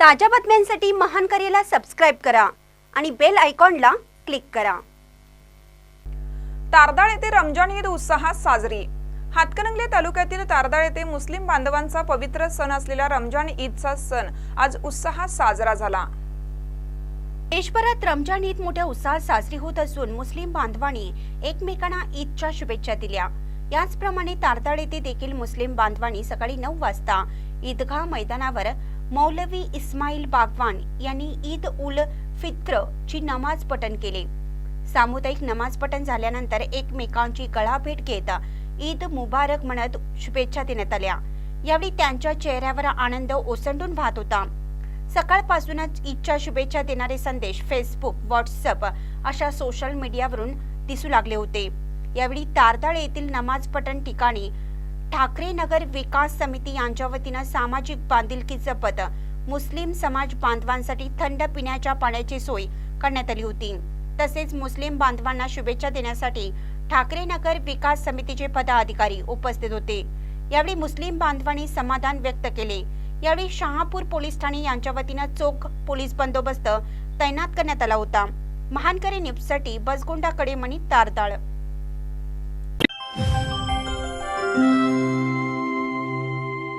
ताज्या बातम्यांसाठी महान करेला सबस्क्राईब करा आणि बेल आयकॉनला क्लिक करा. तारदाळ येथे रमजान ईद उत्साहात साजरी. हातकणंगले तालुक्यातील तारदाळ येथे मुस्लिम बांधवांचा पवित्र सण असलेला रमजान ईदचा सण आज उत्साहात साजरा झाला. देशभरात रमजान ईद मोठ्या उत्साहात साजरी होत असून मुस्लिम बांधवांनी एकमेकांना ईदच्या शुभेच्छा दिल्या. याचप्रमाणे तारदाळ येथे देखील मुस्लिम बांधवांनी सकाळी नऊ वाजता ईदगाह मैदानावर मौलवी इस्माईल बागवान यांनी ईद उल फित्र ची नमाज पठण केले. सामुदायिक नमाज पठण झाल्यानंतर एकमेकांची गळाभेट घेत ईद मुबारक म्हणत शुभेच्छा देण्यात आल्या. यावेळी त्यांच्या चेहऱ्यावर आनंद ओसंडून वाहत होता. सकाळपासूनच ईदच्या शुभेच्छा देणारे संदेश फेसबुक व्हॉट्सअप अशा सोशल मीडियावरून दिसू लागले होते. यावेळी तारदाळ येथील नमाज पठण ठिकाणी ठाकरे नगर विकास समिती यांच्या वतीनं सामाजिक बांधिलकी जपत मुस्लिम समाज बांधवांसाठी थंड पिण्याच्या पाण्याची सोय करण्यात आली होती. तसेच मुस्लिम बांधवांना शुभेच्छा देण्यासाठी ठाकरे नगर विकास समितीचे पदाधिकारी उपस्थित होते. यावेळी मुस्लिम बांधवांनी समाधान व्यक्त केले. यावेळी शहापूर पोलीस ठाणे यांच्या वतीनं चोख पोलीस बंदोबस्त तैनात करण्यात आला होता. महानकरी न्यूजसाठी बसगोंडा कडेमणी तारदाळ